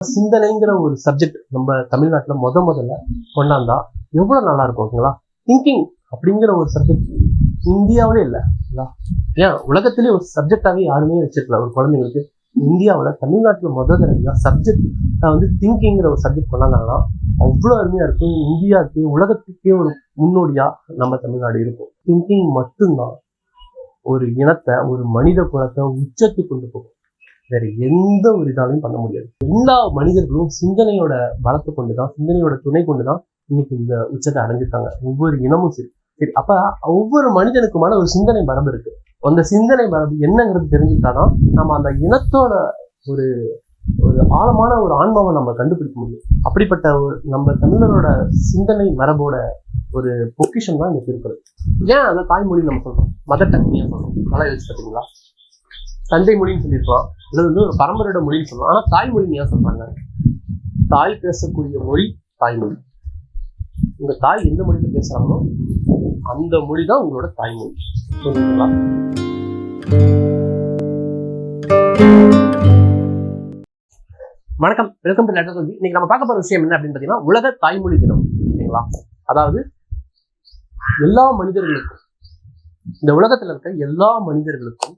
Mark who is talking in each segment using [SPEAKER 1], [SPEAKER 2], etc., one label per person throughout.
[SPEAKER 1] சிந்தனைங்கிற ஒரு சப்ஜெக்ட் நம்ம தமிழ்நாட்டில் முத முதல்ல கொண்டாந்தா எவ்வளோ நல்லா இருக்கும் ஓகேங்களா திங்கிங் அப்படிங்கிற ஒரு சப்ஜெக்ட் இந்தியாவிலே இல்லை ஏன்? உலகத்திலே ஒரு சப்ஜெக்டாகவே யாருமே வச்சிருக்கல ஒரு குழந்தைங்களுக்கு. இந்தியாவில் தமிழ்நாட்டில் முதல் தடவையா சப்ஜெக்ட் வந்து திங்கிங்கிற ஒரு சப்ஜெக்ட் கொண்டாந்தாங்கன்னா அவ்வளோ அருமையாக இருக்கும். இந்தியாவுக்கே உலகத்துக்கே ஒரு முன்னோடியா நம்ம தமிழ்நாடு இருக்கும். திங்கிங் மட்டும்தான் ஒரு இனத்தை ஒரு மனித குலத்தை உச்சத்துக்கு கொண்டு போகும். வேற எந்த ஒரு இதாலையும் பண்ண முடியாது. எல்லா மனிதர்களும் சிந்தனையோட பலத்தை கொண்டுதான் சிந்தனையோட துணை கொண்டுதான் இன்னைக்கு இந்த உச்சத்தை அடைஞ்சிருக்காங்க. ஒவ்வொரு இனமும் சரி. சரி அப்ப ஒவ்வொரு மனிதனுக்குமான ஒரு சிந்தனை மரபு இருக்கு. அந்த சிந்தனை மரபு என்னங்கிறது தெரிஞ்சுக்கிட்டாதான் நம்ம அந்த இனத்தோட ஒரு ஒரு ஆழமான ஒரு ஆன்மாவை நம்ம கண்டுபிடிக்க முடியும். அப்படிப்பட்ட ஒரு நம்ம தமிழரோட சிந்தனை மரபோட ஒரு பொக்கிஷன் தான் இந்த திருக்குறள். ஏன் அந்த தாய்மொழி நம்ம சொல்றோம்? மதர் டங் சொல்றோம். நல்லா யோசிச்சு பார்த்தீங்களா? தந்தை மொழின்னு சொல்லியிருக்கோம் அல்லது வந்து ஒரு பரம்பரையோட மொழின்னு சொல்லுவோம் ஆனால் தாய்மொழின்னு ஏன் சொல்றாங்க? தாய் பேசக்கூடிய மொழி தாய்மொழி உங்க தாய் எந்த மொழியில பேசுறாங்களோ அந்த மொழி தான் உங்களோட தாய்மொழி புரியுதுங்களா வணக்கம். வெல்கம் டு லெட்டர் சொல்லி இன்னைக்கு நம்ம பார்க்க போற விஷயம் என்ன அப்படின்னு பார்த்தீங்கன்னா உலக தாய்மொழி தினம். ஓகேங்களா? அதாவது எல்லா மனிதர்களுக்கும் இந்த உலகத்துல இருக்க எல்லா மனிதர்களுக்கும்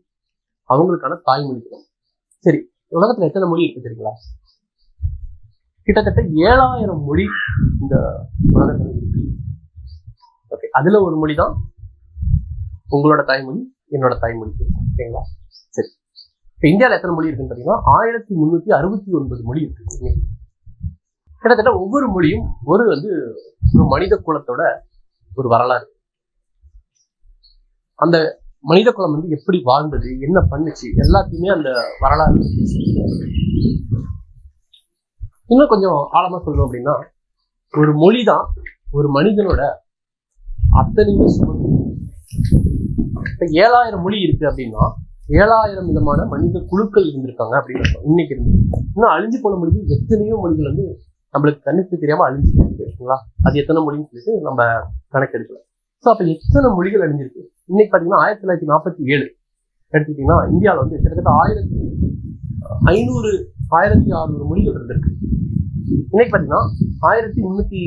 [SPEAKER 1] அவங்களுக்கான தாய்மொழி தினம் சரி உலகத்துல எத்தனை மொழி இருக்கு தெரியுங்களா? கிட்டத்தட்ட ஏழாயிரம் மொழி இந்த உலகத்துல இருக்கு. ஓகே அதுல ஒரு மொழி தான் உங்களோட தாய்மொழி என்னோட தாய்மொழி இருக்கும் ஓகேங்களா சரி. இப்போ இந்தியாவில் எத்தனை மொழி இருக்குன்னு பார்த்தீங்கன்னா ஆயிரத்தி முந்நூற்றி அறுபத்தி ஒன்பது மொழி இருக்கு. கிட்டத்தட்ட ஒவ்வொரு மொழியும் ஒரு வந்து ஒரு மனித குலத்தோட ஒரு வரலாறு. அந்த மனித குலம் வந்து எப்படி வாழ்ந்தது என்ன பண்ணுச்சு எல்லாத்தையுமே அந்த வரலாறு இன்னும் கொஞ்சம் ஆழமா சொல்லணும் அப்படின்னா ஒரு மொழி தான் ஒரு மனிதனோட அத்தனையுமே சுமந்து. இப்ப ஏழாயிரம் மொழி இருக்கு அப்படின்னா ஏழாயிரம் விதமான மனித குழுக்கள் இருந்திருக்காங்க அப்படின்னு இன்னைக்கு இருந்து. இன்னும் அழிஞ்சு போன மொழிகள் எத்தனையோ மொழிகள் வந்து நம்மளுக்கு கண்ணுக்கு தெரியாம அழிஞ்சு போயிருக்கு இருக்குங்களா அது எத்தனை மொழின்னு சொல்லிட்டு நம்ம கணக்கெடுக்கல ஸோ அப்ப எத்தனை மொழிகள் அழிஞ்சிருக்கு? இன்னைக்கு பாத்தீங்கன்னா ஆயிரத்தி தொள்ளாயிரத்தி நாற்பத்தி ஏழு. எடுத்துக்கிட்டீங்கன்னா இந்தியாவில் வந்து கிட்டத்தட்ட ஆயிரத்தி ஐநூறு ஆயிரத்தி அறுநூறு மொழிகள் இருந்திருக்கு. இன்னைக்கு பாத்தீங்கன்னா ஆயிரத்தி முன்னூத்தி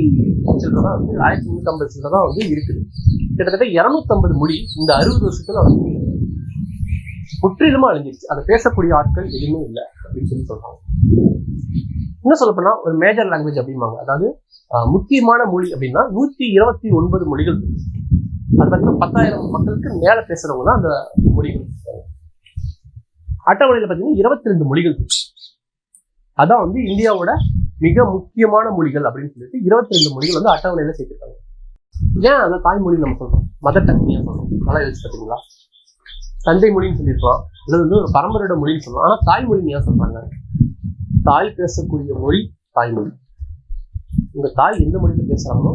[SPEAKER 1] சில்லறை தான் வந்து ஆயிரத்தி முன்னூத்தி ஐம்பது தான் வந்து இருக்குது. கிட்டத்தட்ட இருநூத்தம்பது மொழி இந்த அறுபது வருஷத்துல வந்து முற்றிலுமா அழிஞ்சிருச்சு. அதை பேசக்கூடிய ஆட்கள் எதுவுமே இல்லை அப்படின்னு சொல்லி சொல்றாங்க. இன்னும் சொல்ல போனா ஒரு மேஜர் லாங்குவேஜ் அப்படிம்பாங்க. அதாவது முக்கியமான மொழி அப்படின்னா நூத்தி இருபத்தி ஒன்பது மொழிகள் இருக்கு. அது பார்த்தீங்கன்னா பத்தாயிரம் மக்களுக்கு மேல பேசுறவங்க தான் அந்த மொழிகள். அட்டவணையில் பார்த்தீங்கன்னா இருபத்தி ரெண்டு மொழிகள் இருக்கு அதான் வந்து இந்தியாவோட மிக முக்கியமான மொழிகள் அப்படின்னு சொல்லிட்டு இருபத்தி ரெண்டு மொழிகள் வந்து அட்டவணையில சேர்த்துருக்காங்க. ஏன் அந்த தாய்மொழி நம்ம சொல்றோம்? மதர் டங் சொல்றோம். நல்லா யோசிச்சு பார்த்தீங்களா தந்தை மொழின்னு சொல்லியிருக்கோம். இது வந்து ஒரு பரம்பரையோட மொழின்னு சொல்லுவோம் ஆனால் தாய்மொழின்னு ஏன் சொல்றாங்க? தாய் பேசக்கூடிய மொழி தாய்மொழி உங்க தாய் எந்த மொழியில பேசுறாங்களோ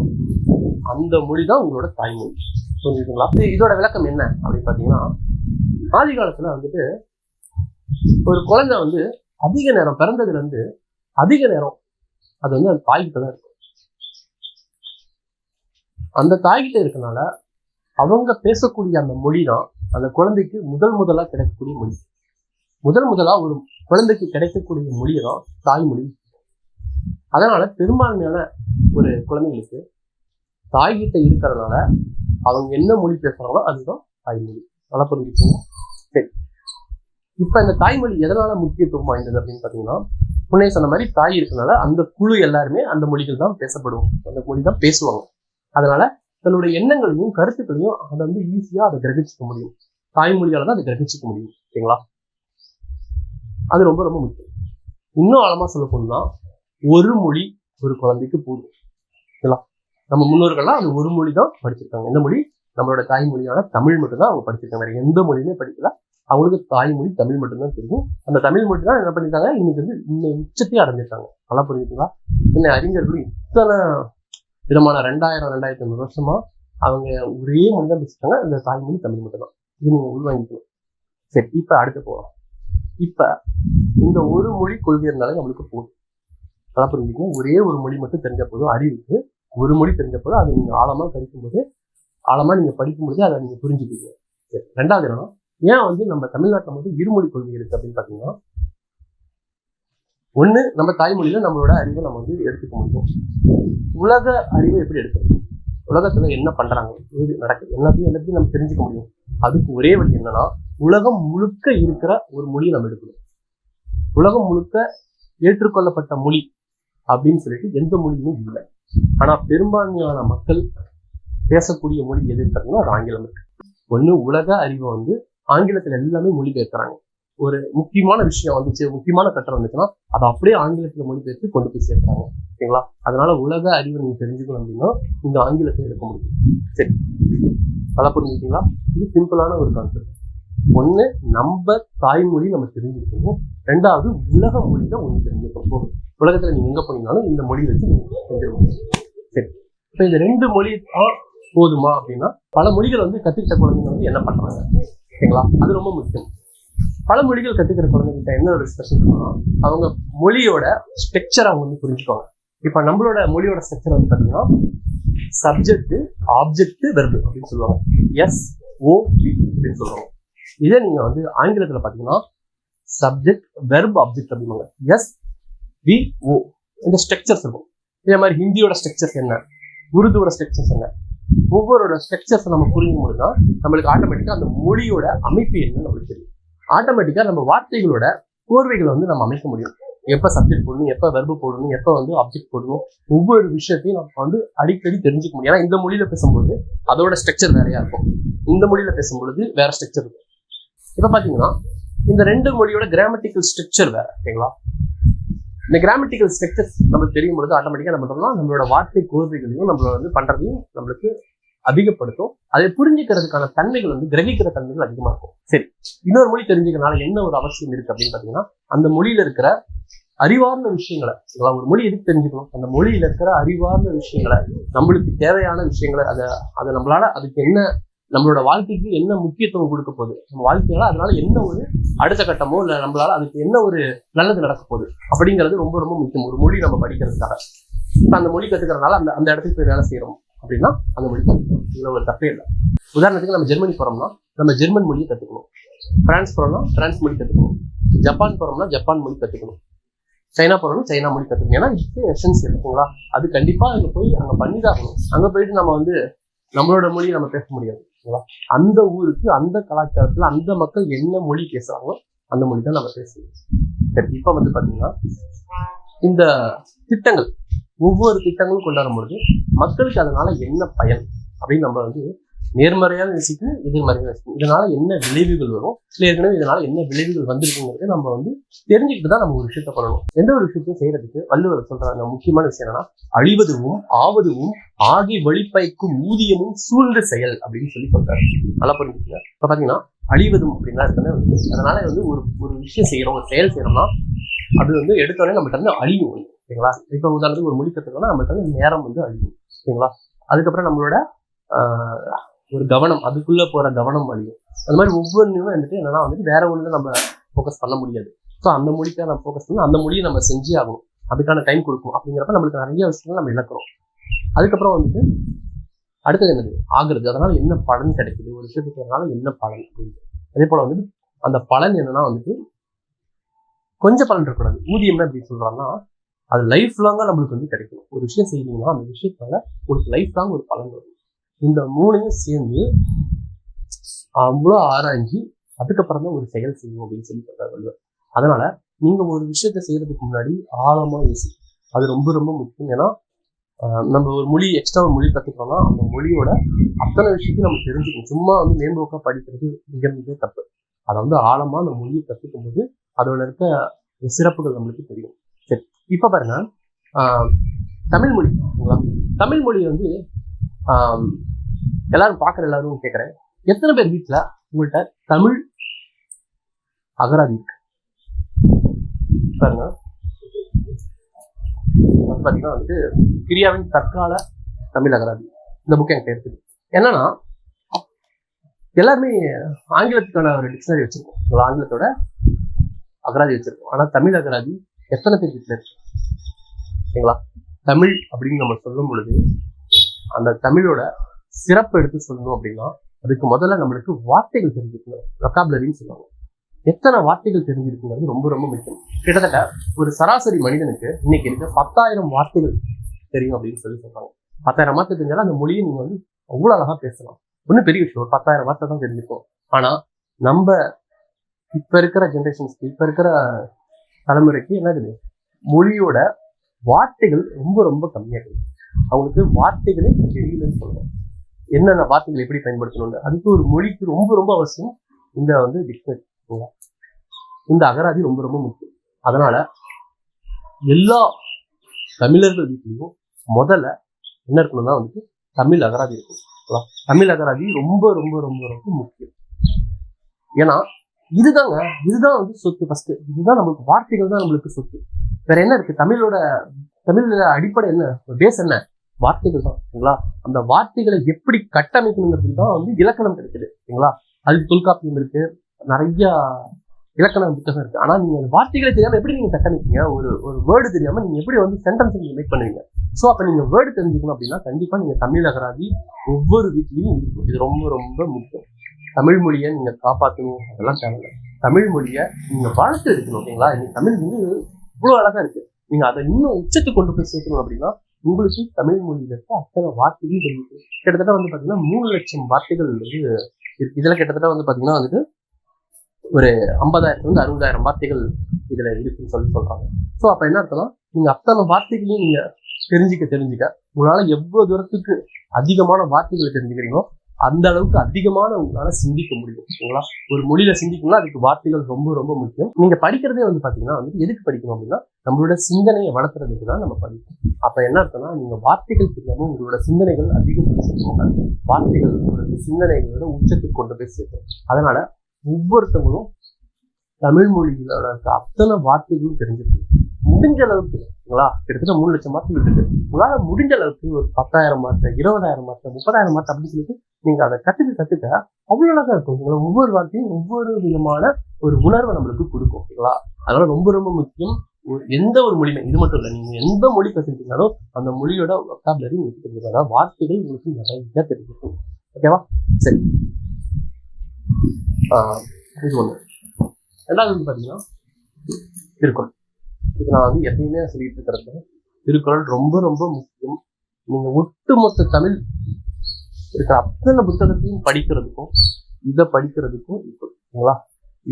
[SPEAKER 1] அந்த மொழி தான் உங்களோட தாய்மொழி புரிஞ்சுதுங்களா இதோட விளக்கம் என்ன அப்படின்னு பார்த்தீங்கன்னா ஆதி காலத்துல வந்துட்டு ஒரு குழந்தை வந்து அதிக நேரம் பிறந்ததுல இருந்து அதிக நேரம் அது வந்து அந்த தாய்கிட்ட தான் இருக்கும். அந்த தாய்கிட்ட இருக்கனால அவங்க பேசக்கூடிய அந்த மொழி தான் அந்த குழந்தைக்கு முதல் முதலா கிடைக்கக்கூடிய மொழி. முதல் முதலா ஒரு குழந்தைக்கு கிடைக்கக்கூடிய மொழி தான் தாய்மொழி அதனால பெரும்பான்மையான ஒரு குழந்தைகளுக்கு தாய்கிட்ட இருக்கிறதுனால அவங்க என்ன மொழி பேசுறாங்களோ அதுதான் தாய்மொழி. நல்லா புரிஞ்சுக்கோங்க. சரி. இப்ப இந்த தாய்மொழி எதனால முக்கியத்துவம் வாய்ந்தது அப்படின்னு பாத்தீங்கன்னா முன்னே சொன்ன மாதிரி தாய் இருக்கனால அந்த குழு எல்லாருமே அந்த மொழிகள் தான் பேசப்படும். அந்த மொழி தான் பேசுவாங்க. அதனால தன்னுடைய எண்ணங்களையும் கருத்துக்களையும் அதை வந்து ஈஸியா அதை கிரகிச்சுக்க முடியும். தாய்மொழியால தான் அதை கிரகிச்சுக்க முடியும். ஓகேங்களா அது ரொம்ப ரொம்ப முக்கியம். இன்னும் ஆழமா சொல்ல போனா ஒரு மொழி ஒரு குழந்தைக்கு போதும். ஓகேங்களா நம்ம முன்னோர்கள்லாம் அந்த ஒரு மொழி தான் படிச்சிருக்காங்க. எந்த மொழி? நம்மளோட தாய்மொழியான தமிழ் மட்டும்தான் அவங்க படிச்சிருக்காங்க. வேற எந்த மொழியுமே படிக்கல. அவங்களுக்கு தாய்மொழி தமிழ் மட்டும்தான் தெரியும். அந்த தமிழ் மொழி தான் என்ன பண்ணிருக்காங்க? இன்னைக்கு வந்து இந்த உச்சத்தையும் அடைஞ்சிருக்காங்க. நல்லா புரியுதுங்களா? இத்தனை அறிஞர்களும் இத்தனை விதமான ரெண்டாயிரம் ரெண்டாயிரத்தி ஐநூறு வருஷமா அவங்க ஒரே மொழி தான் பேசிட்டாங்க அந்த தாய்மொழி தமிழ் மட்டும்தான். இது நீங்க உள்வாங்கிக்கணும். சரி இப்ப அடுத்து போகலாம் இப்ப இந்த ஒரு மொழி கொள்கை இருந்தாலே நம்மளுக்கு போதும். நல்லா புரிஞ்சுக்கணும் ஒரே ஒரு மொழி மட்டும் தெரிஞ்ச போதும். அறிவுக்கு ஒரு மொழி தெரிஞ்சப்போ அதை நீங்கள் ஆழமாக படிக்கும்போது ஆழமாக நீங்கள் படிக்கும்போது அதை நீங்கள் புரிஞ்சுப்பீங்க. சரி, ரெண்டாவது என்னன்னா ஏன் வந்து நம்ம தமிழ்நாட்டில் வந்து இருமொழி கொள்கை இருக்குது அப்படின்னு பார்த்தீங்கன்னா ஒன்று நம்ம தாய்மொழியில் நம்மளோட அறிவை நம்ம வந்து எடுத்துக்க முடியும். உலக அறிவை எப்படி எடுக்கிறது? உலகத்தில் என்ன பண்ணுறாங்க எது நடக்குது? எல்லாத்தையும் எல்லாத்தையும் நம்ம தெரிஞ்சுக்க முடியும். அதுக்கு ஒரே வழி என்னன்னா உலகம் முழுக்க இருக்கிற ஒரு மொழியை நம்ம எடுக்கணும். உலகம் முழுக்க ஏற்றுக்கொள்ளப்பட்ட மொழி அப்படின்னு சொல்லிட்டு எந்த மொழியுமே இல்லை. ஆனா பெரும்பான்மையான மக்கள் பேசக்கூடிய மொழி எது பார்த்தீங்கன்னா அது ஆங்கிலம் இருக்கு. ஒண்ணு உலக அறிவை வந்து ஆங்கிலத்துல எல்லாமே மொழிபெயர்க்கிறாங்க. ஒரு முக்கியமான விஷயம் வந்துச்சு முக்கியமான கட்டம் வந்துச்சுன்னா அதை அப்படியே ஆங்கிலத்துல மொழிபெயர்த்து கொண்டு போய் சேர்க்கிறாங்க. ஓகேங்களா? அதனால உலக அறிவை நீங்க தெரிஞ்சுக்கணும் அப்படின்னா இந்த ஆங்கிலத்தை எடுக்க முடியும். சரி. நல்லா புரிஞ்சுக்கிட்டீங்களா? இது சிம்பிளான ஒரு கான்செப்ட் ஒண்ணு நம்ம தாய்மொழி நம்ம தெரிஞ்சுக்கணும் ரெண்டாவது உலக மொழியில ஒண்ணு தெரிஞ்சுக்கணும். போதும். உலகத்துல நீங்க எங்க போனீங்கனாலும் இந்த மொழி வச்சு நீங்க தெரிஞ்சுக்கணும் சரி. இப்போ இந்த ரெண்டு மொழி தான் போதுமா அப்படின்னா பல மொழிகள் வந்து கத்துக்கிட்ட குழந்தைங்க வந்து என்ன பண்றாங்க? ஓகேங்களா அது ரொம்ப முக்கியம். பல மொழிகள் கத்துக்கிற குழந்தைகிட்ட என்ன ஒரு ஸ்பெஷல்னா அவங்க மொழியோட ஸ்ட்ரக்சர் அவங்க வந்து புரிஞ்சுக்குவாங்க. இப்ப நம்மளோட மொழியோட ஸ்ட்ரக்சர் வந்து பாத்தீங்கன்னா சப்ஜெக்ட் ஆப்ஜெக்ட் வெர்பு அப்படின்னு சொல்லுவாங்க. எஸ் ஓ பி அப்படின்னு சொல்லுவாங்க. இதே நீங்க வந்து ஆங்கிலத்துல பாத்தீங்கன்னா சப்ஜெக்ட் வெர்ப் ஆப்ஜெக்ட் அப்படிம்பாங்க. எஸ் வி ஓ இந்த ஸ்ட்ரக்சர்ஸ் இருக்கும். இதே மாதிரி ஹிந்தியோட ஸ்ட்ரக்சர்ஸ் என்ன? உருதுவோட ஸ்ட்ரக்சர்ஸ் என்ன? ஒவ்வொருட ஸ்ட்ரக்சர்ஸ் நம்ம புரியும் போது தான் நம்மளுக்கு ஆட்டோமேட்டிக்காக அந்த மொழியோட அமைப்பு என்னன்னு நம்மளுக்கு தெரியும். ஆட்டோமேட்டிக்காக நம்ம வார்த்தைகளோட கோர்வைகளை வந்து நம்ம அமைக்க முடியும். எப்போ சப்ஜெக்ட் போடணும் எப்போ வெர்பு போடணும் எப்போ வந்து ஆப்ஜெக்ட் போடணும் ஒவ்வொரு விஷயத்தையும் நம்ம வந்து அடிக்கடி தெரிஞ்சுக்க முடியும். ஏன்னா இந்த மொழியில் பேசும்போது அதோட ஸ்ட்ரக்சர் வேறையா இருக்கும். இந்த மொழியில் பேசும்பொழுது வேற ஸ்ட்ரக்சர் இருக்கும். இப்போ பார்த்தீங்கன்னா இந்த ரெண்டு மொழியோட கிராமட்டிக்கல் ஸ்ட்ரக்சர் வேற ஓகேங்களா இந்த கிராமட்டிக்கல் ஸ்ட்ரக்சர்ஸ் நம்மளுக்கு தெரியும் பொழுது ஆட்டோமேட்டிக்காக நம்ம பண்ணலாம் நம்மளோட வார்த்தை கோர்வைகளையும் நம்மளை வந்து பண்றதையும் நம்மளுக்கு அதிகப்படுத்தும். அதை புரிஞ்சுக்கிறதுக்கான தன்மைகள் வந்து கிரகிக்கிற தன்மைகள் அதிகமாக இருக்கும். சரி. இன்னொரு மொழி தெரிஞ்சுக்கிறனால என்ன ஒரு அவசியம் இருக்கு அப்படின்னு பாத்தீங்கன்னா அந்த மொழியில இருக்கிற அறிவார்ந்த விஷயங்களை ஒரு மொழி எதுக்கு தெரிஞ்சுக்கணும்? அந்த மொழியில இருக்கிற அறிவார்ந்த விஷயங்களை நம்மளுக்கு தேவையான விஷயங்களை அதை அதை நம்மளால அதுக்கு என்ன நம்மளோட வாழ்க்கைக்கு என்ன முக்கியத்துவம் கொடுக்க போகுது? நம்ம வாழ்க்கையால அதனால என்ன ஒரு அடுத்த கட்டமோ இல்லை நம்மளால அதுக்கு என்ன ஒரு நல்லது நடக்க போகுது? அப்படிங்கிறது ரொம்ப ரொம்ப முக்கியம். ஒரு மொழி நம்ம படிக்கிறதுக்காக. இப்போ அந்த மொழி கற்றுக்கிறதுனால அந்த அந்த இடத்துக்கு போய் வேலை செய்கிறோம் அப்படின்னா அந்த மொழி கற்றுக்கணும் இதுல ஒரு தப்பே இல்லை. உதாரணத்துக்கு நம்ம ஜெர்மனி போகிறோம்னா நம்ம ஜெர்மன் மொழியை கற்றுக்கணும் ஃப்ரான்ஸ் போகிறோம்னா ஃப்ரான்ஸ் மொழி கற்றுக்கணும் ஜப்பான் போகிறோம்னா ஜப்பான் மொழி கற்றுக்கணும் சைனா போகிறோம்னா சைனா மொழி கற்றுக்கணும் ஏன்னா இது எசன்ஸ் இருக்குங்களா அது கண்டிப்பாக அங்கே போய் அங்கே பண்ணி தான் ஆகணும். அங்கே போயிட்டு நம்ம வந்து நம்மளோட மொழியை நம்ம பேச முடியாது. ஓகேங்களா அந்த ஊருக்கு அந்த கலாச்சாரத்துல அந்த மக்கள் என்ன மொழி பேசுறாங்களோ அந்த மொழி தான் நம்ம பேசுவோம். சரி இப்ப வந்து பாத்தீங்கன்னா இந்த திட்டங்கள் ஒவ்வொரு திட்டங்களும் கொண்டாடும் பொழுது மக்களுக்கு அதனால என்ன பயன்? அப்படின்னு நம்ம வந்து நேர்மறையாக யோசிக்கணும் எதிர்மறையாக விஷயம் இதனால என்ன விளைவுகள் வரும்? இல்லை ஏற்கனவே இதனால என்ன விளைவுகள் வந்திருக்குங்கிறது நம்ம வந்து தெரிஞ்சுக்கிட்டு தான் நம்ம ஒரு விஷயத்த பண்ணணும். எந்த ஒரு விஷயத்தையும் செய்யறதுக்கு வள்ளுவர் சொல்ற அந்த முக்கியமான விஷயம் என்னன்னா அழிவதுவும் ஆவதுவும் ஆகி வழிப்பைக்கும் ஊதியமும் சூழ்ந்த செயல் அப்படின்னு சொல்லி சொல்றாரு. நல்லா புரிஞ்சுக்கங்க. இப்ப பாத்தீங்கன்னா அழிவதும் அப்படின்னா இருக்கவே வந்து அதனால வந்து ஒரு ஒரு விஷயம் செய்யறோம் ஒரு செயல் செய்யறோம்னா அது வந்து எடுத்தோடனே நம்மகிட்ட வந்து அழியும். ஓகேங்களா இப்ப உதாரணத்துக்கு ஒரு மொழி கத்துக்கணும்னா நம்மகிட்ட வந்து நேரம் வந்து அழியும். ஓகேங்களா அதுக்கப்புறம் நம்மளோட ஆஹ், ஒரு கவனம் அதுக்குள்ள போற கவனம் வழியும். அது மாதிரி ஒவ்வொன்றுமே வந்துட்டு என்னன்னா வந்துட்டு வேற ஒண்ணுல நம்ம ஃபோக்கஸ் பண்ண முடியாது. ஸோ அந்த மொழிக்காக நம்ம ஃபோக்கஸ் பண்ணி அந்த மொழியை நம்ம செஞ்சே ஆகணும். அதுக்கான டைம் கொடுக்கும் அப்படிங்கிறப்ப நம்மளுக்கு நிறைய விஷயங்கள் நம்ம இழக்கிறோம். அதுக்கப்புறம் வந்துட்டு அடுத்தது என்னது? ஆகுறது. அதனால என்ன பலன் கிடைக்குது? ஒரு விஷயத்துக்கு அதனால என்ன பலன் அப்படின்ட்டு அதே போல வந்துட்டு அந்த பலன் என்னன்னா வந்துட்டு கொஞ்சம் பலன் இருக்கக்கூடாது. ஊதியம் எப்படி சொல்றாங்கன்னா அது லைஃப் லாங்கா நம்மளுக்கு வந்து கிடைக்கும் ஒரு விஷயம் செய்யணும்னா அந்த விஷயத்தால உங்களுக்கு லைஃப் லாங் ஒரு பலன் வரும். இந்த மூணையும் சேர்ந்து அவ்வளோ ஆராய்ஞ்சி அதுக்கப்புறம் தான் ஒரு செயல் செய்யும் அப்படின்னு சொல்லி சொல்றாரு வள்ளுவர். அதனால நீங்க ஒரு விஷயத்த செய்யறதுக்கு முன்னாடி ஆழமா யோசி. அது ரொம்ப ரொம்ப முக்கியம். ஏன்னா நம்ம ஒரு மொழி எக்ஸ்ட்ரா ஒரு மொழி கற்றுக்கிறோம்னா அந்த மொழியோட அத்தனை விஷயத்தையும் நம்ம தெரிஞ்சுக்கணும். சும்மா வந்து மேம்போக்காக படிக்கிறது மிக மிக தப்பு. அதை வந்து ஆழமா அந்த மொழியை கற்றுக்கும் போது அதோட இருக்க சிறப்புகள் நம்மளுக்கு தெரியும். சரி இப்போ பாருங்க. தமிழ் மொழி. தமிழ் மொழி வந்து எல்லாரும் பார்க்குற எல்லாரும் கேட்குறேன் எத்தனை பேர் வீட்ல உங்கள்கிட்ட தமிழ் அகராதி இருக்கு? பாருங்க. பார்த்தீங்கன்னா பாத்தீங்கன்னா வந்துட்டு பிரியாவின் தற்கால தமிழ் அகராதி. இந்த புக் என்கிட்ட இருக்குது. என்னன்னா எல்லாருமே ஆங்கிலத்துக்கான ஒரு டிக்ஷனரி வச்சிருக்கோம். ஒரு ஆங்கிலத்தோட அகராதி வச்சிருக்கோம். ஆனா தமிழ் அகராதி எத்தனை பேர் வீட்டில் இருக்கு? ஓகேங்களா தமிழ் அப்படின்னு நம்ம சொல்லும் பொழுது அந்த தமிழோட சிறப்பு எடுத்து சொல்லணும் அப்படின்னா அதுக்கு முதல்ல நம்மளுக்கு வார்த்தைகள் தெரிஞ்சுக்கணும். வெக்காபுலரின்னு சொல்லுவாங்க. எத்தனை வார்த்தைகள் தெரிஞ்சிருக்குங்கிறது ரொம்ப ரொம்ப முக்கியம். கிட்டத்தட்ட ஒரு சராசரி மனிதனுக்கு இன்னைக்கு இருக்க பத்தாயிரம் வார்த்தைகள் தெரியும் அப்படின்னு சொல்லி சொல்றாங்க. பத்தாயிரம் வார்த்தை தெரிஞ்சாலும் அந்த மொழியை நீங்க வந்து அவ்வளவு அழகா பேசலாம். ஒன்றும் பெரிய விஷயம் ஒரு பத்தாயிரம் வார்த்தை தான் தெரிஞ்சிருக்கும். ஆனா நம்ம இப்ப இருக்கிற ஜென்ரேஷன்ஸ்க்கு இப்ப இருக்கிற தலைமுறைக்கு என்னது மொழியோட வார்த்தைகள் ரொம்ப ரொம்ப கம்மியா இருக்குது அவங்களுக்கு வார்த்தைகளே தெரியலன்னு சொல்லணும் என்னென்ன வார்த்தைகளை எப்படி பயன்படுத்தணும்னு அதுக்கு ஒரு மொழிக்கு ரொம்ப ரொம்ப அவசியம். இந்த வந்து டிக்ஷனரி இந்த அகராதி ரொம்ப ரொம்ப முக்கியம். அதனால எல்லா தமிழர்கள் வீட்லையும் முதல்ல என்ன இருக்கணும்னா வந்துட்டு தமிழ் அகராதி இருக்கும் தமிழ் அகராதி ரொம்ப ரொம்ப ரொம்ப ரொம்ப முக்கியம். ஏன்னா இதுதாங்க இதுதான் வந்து சொத்து ஃபர்ஸ்ட் இதுதான் நம்மளுக்கு வார்த்தைகள் தான் நம்மளுக்கு சொத்து. வேற என்ன இருக்கு? தமிழோட தமிழோட அடிப்படை என்ன? பேஸ் என்ன? வார்த்தைகள் தான் சரிங்களா? அந்த வார்த்தைகளை எப்படி கட்டமைக்கணுங்கிறது தான் வந்து இலக்கணம் கிடைக்குது ஓகேங்களா அது தொல்காப்பியம் இருக்கு நிறைய இலக்கண புத்தகம் இருக்கு. ஆனா நீங்க அந்த வார்த்தைகளை தெரியாம எப்படி நீங்க கட்டமைப்பீங்க? ஒரு ஒரு வேர்டு தெரியாம நீங்க எப்படி வந்து சென்டென்ஸ் நீங்க மேக் பண்ணுவீங்க? ஸோ அப்ப நீங்க வேர்டு தெரிஞ்சுக்கணும் அப்படின்னா கண்டிப்பா நீங்க தமிழ் அகராதி ஒவ்வொரு வீட்லயும் இருக்கும். இது ரொம்ப ரொம்ப முக்கியம். தமிழ் மொழியை நீங்க காப்பாற்றணும் அதெல்லாம் தேவையில்லை. தமிழ் மொழியை நீங்க வளர்த்து இருக்கணும் ஓகேங்களா இன்னைக்கு தமிழ் வந்து இவ்வளவு அழகா இருக்கு. நீங்க அதை இன்னும் உச்சத்துக்கு கொண்டு போய் சேர்க்கணும் அப்படின்னா உங்களுக்கு தமிழ் மொழியில இருக்க அத்தனை வார்த்தைகள் தெரியுது கிட்டத்தட்ட வந்து பாத்தீங்கன்னா மூணு லட்சம் வார்த்தைகள் வந்து இதுல கிட்டத்தட்ட வந்து பாத்தீங்கன்னா வந்துட்டு ஒரு ஐம்பதாயிரத்துல இருந்து அறுபதாயிரம் வார்த்தைகள் இதுல இருக்குன்னு சொல்லி சொல்றாங்க. ஸோ அப்ப என்ன அர்த்தம்னா நீங்க அத்தனை வார்த்தைகளையும் நீங்க தெரிஞ்சுக்க தெரிஞ்சுக்க உங்களால எவ்வளவு தூரத்துக்கு அதிகமான வார்த்தைகளை தெரிஞ்சுக்கிறீங்களோ அந்த அளவுக்கு அதிகமான உங்களால சிந்திக்க முடியும் ஓகேங்களா? ஒரு மொழியில சிந்திக்கணும்னா அதுக்கு வார்த்தைகள் ரொம்ப ரொம்ப முக்கியம். நீங்க படிக்கிறதே வந்து பாத்தீங்கன்னா வந்து எதுக்கு படிக்கணும் அப்படின்னா நம்மளோட சிந்தனையை வளர்த்துறதுக்கு தான் நம்ம படிக்கணும். அப்ப என்ன அர்த்தம்னா நீங்க வார்த்தைகள் தெரியாம உங்களோட சிந்தனைகள் அதிகப்படுத்திக்கோங்க வார்த்தைகள் உங்களுக்கு சிந்தனைகளோட உச்சத்துக்கு கொண்டு போய் சேர்க்கும் அதனால ஒவ்வொருத்தவங்களும் தமிழ் மொழியோட அத்தனை வார்த்தைகளும் தெரிஞ்சிருக்கு. முடிஞ்ச அளவுக்கு ஓகேங்களா? கிட்டத்தட்ட மூணு லட்சம் வார்த்தைகள் இருக்கு. உங்களால முடிஞ்ச அளவுக்கு ஒரு பத்தாயிரம் வார்த்தை இருபதாயிரம் வார்த்தை முப்பதாயிரம் வார்த்தை அப்படின்னு சொல்லிட்டு நீங்க அதை கத்துக்க கத்துக்க அவ்வளவு அழகா இருக்கும். உங்களை ஒவ்வொரு வார்த்தையும் ஒவ்வொரு விதமான ஒரு உணர்வை நம்மளுக்கு கொடுக்கும் ஓகேங்களா? அதனால ரொம்ப ரொம்ப முக்கியம். ஒரு எந்த ஒரு மொழியுமே இது மட்டும் இல்லை நீங்க எந்த மொழி கத்துக்கிட்டீங்கனாலும் அந்த மொழியோட வக்காபுலரி உங்களுக்கு தெரிஞ்சுக்கணும் வார்த்தைகள் உங்களுக்கு நிறைய தெரிஞ்சிருக்கும். ஓகேவா? சரி. இது ஒண்ணு. ரெண்டாவது வந்து பாத்தீங்கன்னா திருக்குறள். இது நான் வந்து எப்பயுமே சொல்லிட்டு இருக்கிறது திருக்குறள் ரொம்ப ரொம்ப முக்கியம். நீங்க ஒட்டுமொத்த தமிழ் இருக்கிற அத்தனை புத்தகத்தையும் படிக்கிறதுக்கும் இதை படிக்கிறதுக்கும் equal. ஓகேங்களா?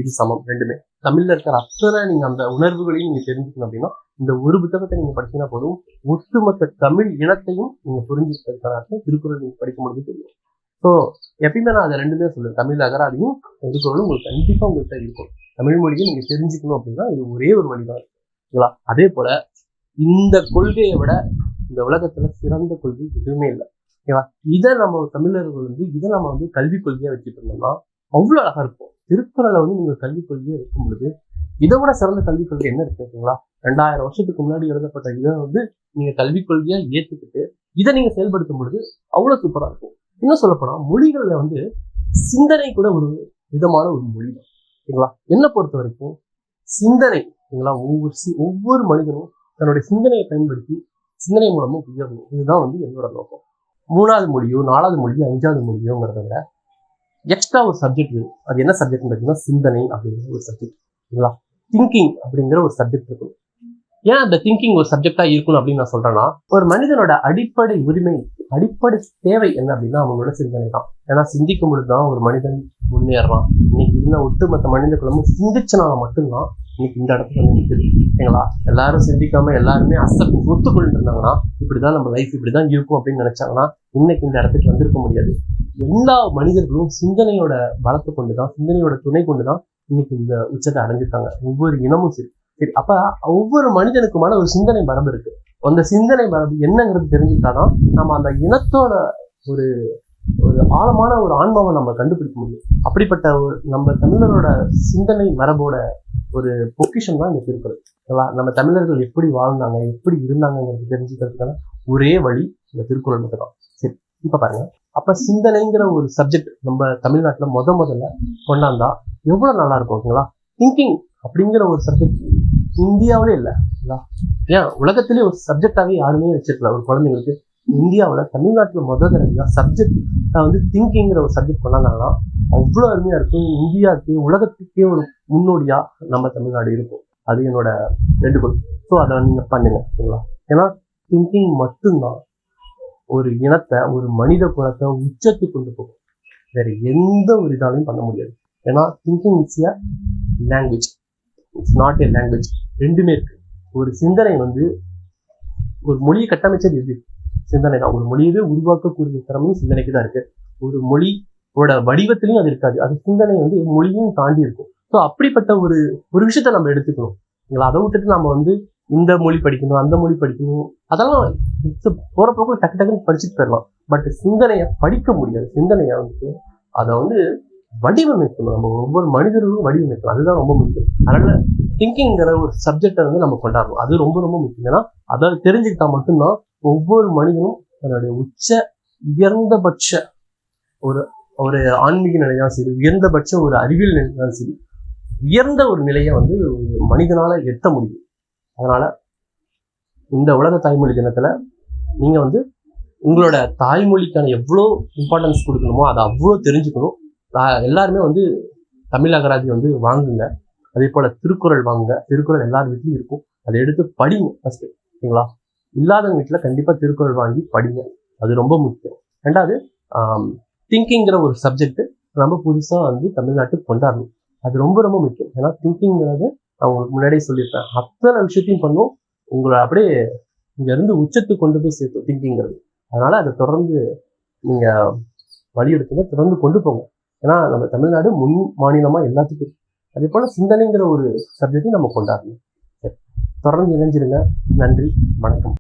[SPEAKER 1] இது சமம் ரெண்டுமே. தமிழ்ல இருக்கிற அத்தனை நீங்க அந்த உணர்வுகளையும் நீங்க தெரிஞ்சுக்கணும் அப்படின்னா இந்த ஒரு புத்தகத்தை நீங்க படிச்சீங்கன்னா போதும். ஒட்டுமொத்த தமிழ் இனத்தையும் நீங்க புரிஞ்சுக்கிறதுக்கான அர்த்தம் திருக்குறள் நீங்க படிக்கும் பொழுது தெரியும். ஸோ எப்பயுமே நான் அதை ரெண்டுமே சொல்லுவேன். தமிழ் அகராதியும் திருக்குறளும் உங்களுக்கு கண்டிப்பாக உங்கள்கிட்ட இருக்கும். தமிழ் மொழியை நீங்கள் தெரிஞ்சுக்கணும் அப்படின்னா இது ஒரே ஒரு வழிதான். இருக்குங்களா அதே போல இந்த கொள்கையை விட இந்த உலகத்துல சிறந்த கொள்கை எதுவுமே இல்லை. ஓகேவா இதை நம்ம தமிழர்கள் வந்து இதை நம்ம வந்து கல்விக் கொள்கையாக வச்சுட்டு இருந்தோம்னா அவ்வளோ அழகாக இருக்கும். திருக்குறளை வந்து நீங்கள் கல்விக் கொள்கையாக இருக்கும் பொழுது இதை விட சிறந்த கல்விக் கொள்கை என்ன இருக்கு ஓகேங்களா ரெண்டாயிரம் வருஷத்துக்கு முன்னாடி எழுதப்பட்ட இதை வந்து நீங்கள் கல்விக் கொள்கையாக ஏற்றுக்கிட்டு இதை நீங்கள் செயல்படுத்தும் பொழுது அவ்வளோ சூப்பராக இருக்கும். இன்னும் சொல்லப்போனால் மொழிகளில் வந்து சிந்தனை கூட ஒரு விதமான ஒரு மொழி தான் ஓகேங்களா என்னை பொறுத்த வரைக்கும் சிந்தனை ஓகேங்களா ஒவ்வொரு சி ஒவ்வொரு மனிதனும் தன்னுடைய சிந்தனையை பயன்படுத்தி சிந்தனை மூலமாக உயரணும். இதுதான் வந்து என்னோட நோக்கம். மூணாவது மொழியோ நாலாவது மொழியோ அஞ்சாவது மொழியோங்கிறத விட எக்ஸ்ட்ரா ஒரு சப்ஜெக்ட் வேணும். அது என்ன சப்ஜெக்ட்னு பார்த்தீங்கன்னா சிந்தனை அப்படிங்கிற ஒரு சப்ஜெக்ட் ஓகேங்களா திங்கிங் அப்படிங்கிற ஒரு சப்ஜெக்ட் இருக்கும் ஏன் அந்த திங்கிங் ஒரு சப்ஜெக்டா இருக்கணும் அப்படின்னு நான் சொல்றேன்னா ஒரு மனிதனோட அடிப்படை உரிமை அடிப்படை தேவை என்ன அப்படின்னா அவங்களோட சிந்தனை தான். ஏன்னா சிந்திக்கும் பொழுது தான் ஒரு மனிதன் முன்னேறான் இன்னைக்கு இருந்த ஒட்டுமொத்த மனித குலமும் சிந்திச்சனால மட்டும்தான் இன்னைக்கு இந்த இடத்துல வந்து நிற்குது ஓகேங்களா? எல்லாரும் சிந்திக்காம எல்லாருமே அசப்ட் ஒத்துக்கொண்டு இருந்தாங்கன்னா இப்படிதான் நம்ம லைஃப் இப்படிதான் இருக்கும் அப்படின்னு நினைச்சாங்கன்னா இன்னைக்கு இந்த இடத்துக்கு வந்திருக்க முடியாது. எல்லா மனிதர்களும் சிந்தனையோட பலத்தை கொண்டுதான் சிந்தனையோட துணை கொண்டுதான் இன்னைக்கு இந்த உச்சத்தை அடைஞ்சிருக்காங்க. ஒவ்வொரு இனமும் சரி. சரி அப்ப ஒவ்வொரு மனிதனுக்குமான ஒரு சிந்தனை மரபு இருக்கு. அந்த சிந்தனை மரபு என்னங்கிறது தெரிஞ்சுக்கிட்டாதான் நம்ம அந்த இனத்தோட ஒரு ஒரு ஆழமான ஒரு ஆன்மாவை நம்ம கண்டுபிடிக்க முடியும். அப்படிப்பட்ட ஒரு நம்ம தமிழரோட சிந்தனை மரபோட ஒரு பொக்கிஷன் தான் இந்த திருக்குறள். ஓகேவா? நம்ம தமிழர்கள் எப்படி வாழ்ந்தாங்க எப்படி இருந்தாங்கங்கிறது தெரிஞ்சுக்கிறதுக்கான ஒரே வழி இந்த திருக்குறள் மட்டும் தான் சரி இப்ப பாருங்க. அப்ப சிந்தனைங்கிற ஒரு சப்ஜெக்ட் நம்ம தமிழ்நாட்டுல முத முதல்ல கொண்டாந்தா எவ்வளவு நல்லா இருக்கும் ஓகேங்களா? திங்கிங் அப்படிங்கிற ஒரு சப்ஜெக்ட் இந்தியாவிலே இல்லை. ஓகேங்களா? ஏன்? உலகத்திலே ஒரு சப்ஜெக்டாவே யாருமே வச்சிருக்கல. ஒரு குழந்தைங்களுக்கு இந்தியாவுல தமிழ்நாட்டுல முதல் தடவையா சப்ஜெக்ட் வந்து திங்கிங்கிற ஒரு சப்ஜெக்ட் கொண்டாந்தாங்கன்னா அவ்வளோ அருமையா இருக்கும். இந்தியாவுக்கே உலகத்துக்கே ஒரு முன்னோடியா நம்ம தமிழ்நாடு இருக்கும். அது என்னோட வேண்டுகோள். ஸோ அதை நீங்க பண்ணுங்க. ஓகேங்களா ஏன்னா திங்கிங் மட்டும்தான் ஒரு இனத்தை ஒரு மனித குலத்தை உச்சத்துக்கு கொண்டு போகும். வேற எந்த ஒரு இதாலையும் பண்ண முடியாது. ஏன்னா thinking it's a language it's not a language ரெண்டுமே இருக்கு. ஒரு சிந்தனை வந்து ஒரு மொழியை கட்டமைச்சது எது? சிந்தனை தான். ஒரு மொழியவே உருவாக்கக்கூடிய திறமையும் சிந்தனைக்கு தான் இருக்கு. ஒரு மொழியோட வடிவத்திலையும் அது இருக்காது. அது சிந்தனை வந்து மொழியும் தாண்டி இருக்கும். ஸோ அப்படிப்பட்ட ஒரு ஒரு விஷயத்த நம்ம எடுத்துக்கணும். அதை விட்டுட்டு நம்ம வந்து இந்த மொழி படிக்கணும் அந்த மொழி படிக்கணும். அதெல்லாம் it's போற டக்கு டக்குன்னு படிச்சுட்டு போயிடலாம். பட் சிந்தனையை படிக்க முடியாது. சிந்தனையை வந்துட்டு அதை வந்து வடிவமைக்கணும். நம்ம ஒவ்வொரு மனிதர்களும் வடிவமைக்கணும். அதுதான் ரொம்ப முக்கியம். அதனால திங்கிங்கிற ஒரு சப்ஜெக்டை வந்து நம்ம கொண்டாடுறோம். அது ரொம்ப ரொம்ப முக்கியம். ஏன்னா அதை தெரிஞ்சுக்கிட்டா மட்டும்தான் ஒவ்வொரு மனிதனும் தன்னுடைய உச்ச உயர்ந்தபட்ச ஒரு ஒரு ஆன்மீக நிலையாலும் சரி உயர்ந்தபட்ச ஒரு அறிவியல் நிலையாலும் சரி உயர்ந்த ஒரு நிலையை வந்து ஒரு மனிதனால எட்ட முடியும். அதனால இந்த உலக தாய்மொழி தினத்துல நீங்க வந்து உங்களோட தாய்மொழிக்கான எவ்வளோ இம்பார்ட்டன்ஸ் கொடுக்கணுமோ அதை அவ்வளோ தெரிஞ்சுக்கணும். எல்லாருமே வந்து தமிழ் அகராதி வந்து வாங்குங்க. அதே போல திருக்குறள் வாங்குங்க. திருக்குறள் எல்லார் வீட்லயும் இருக்கும். அதை எடுத்து படிங்க ஃபர்ஸ்ட் ஓகேங்களா இல்லாதவங்க வீட்டில் கண்டிப்பா திருக்குறள் வாங்கி படிங்க. அது ரொம்ப முக்கியம். ரெண்டாவது திங்கிங்கிற ஒரு சப்ஜெக்ட் ரொம்ப புதுசாக வந்து தமிழ்நாட்டுக்கு கொண்டாடணும். அது ரொம்ப ரொம்ப முக்கியம். ஏன்னா திங்கிங்கிறது நான் உங்களுக்கு முன்னாடியே சொல்லியிருப்பேன். அத்தனை விஷயத்தையும் பண்ணும். உங்களை அப்படியே இங்கேருந்து உச்சத்துக்கு கொண்டு போய் சேர்த்து திங்கிங்கிறது அதனால அதை தொடர்ந்து நீங்கள் வலியுறுத்துங்க தொடர்ந்து கொண்டு போங்க. ஏன்னா நம்ம தமிழ்நாடு முன் மாநிலமாக எல்லாத்துக்கும் அதே போல் சிந்தனைங்கிற ஒரு சப்ஜெக்டையும் நம்ம கொண்டாடணும் சரி. தொடர்ந்து இணைஞ்சிருங்க நன்றி வணக்கம்